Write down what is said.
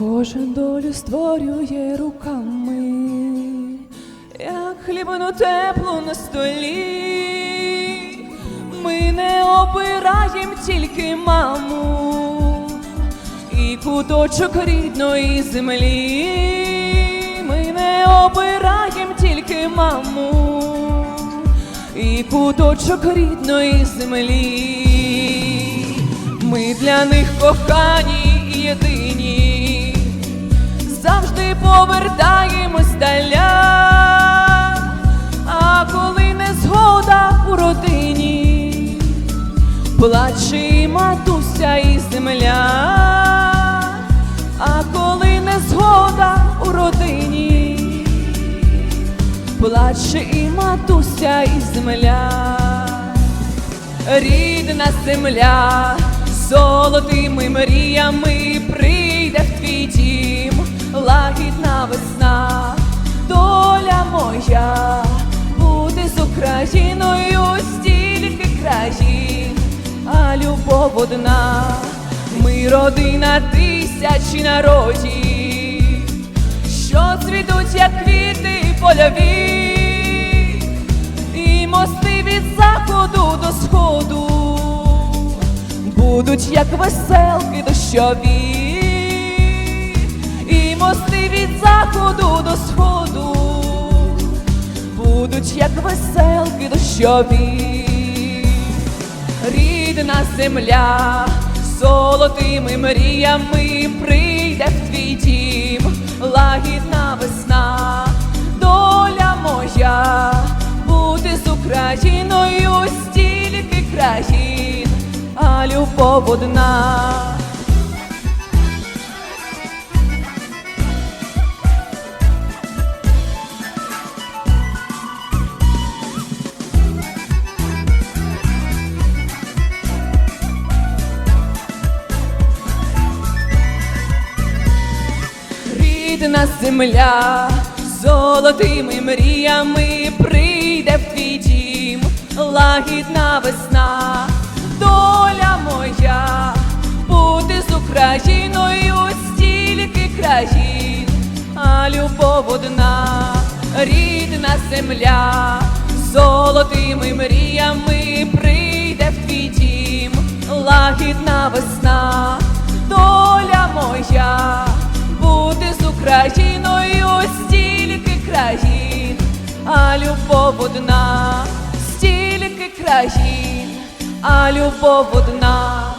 Кожен долю створює руками, як хлібину теплу на столі. Ми не обираєм тільки маму і куточок рідної землі. Ми не обираєм тільки маму і куточок рідної землі. Ми для них кохані єдині, повертаємось даля, а коли не згода у родині, плаче і матуся і земля, а коли не згода у родині, плаче і матуся і земля. Рідна земля, золотими мріями прийде в твій дім, одна, ми родина тисячі народів, що цвітуть, як квіти польові. І мости від заходу до сходу будуть як веселки дощові, і мости від заходу до сходу будуть як веселки дощові, рідна земля, золотими мріями прийде в твій дім, лагідна весна, доля моя, бути з Україною стільки країн, а любов одна. Рідна земля, золотими мріями прийде в твій дім, лагідна весна, доля моя, бути з Україною стільки країн, а любов одна, рідна земля, золотими мріями прийде в твій дім, лагідна весна, а любов одна, стільки країн, а любов одна.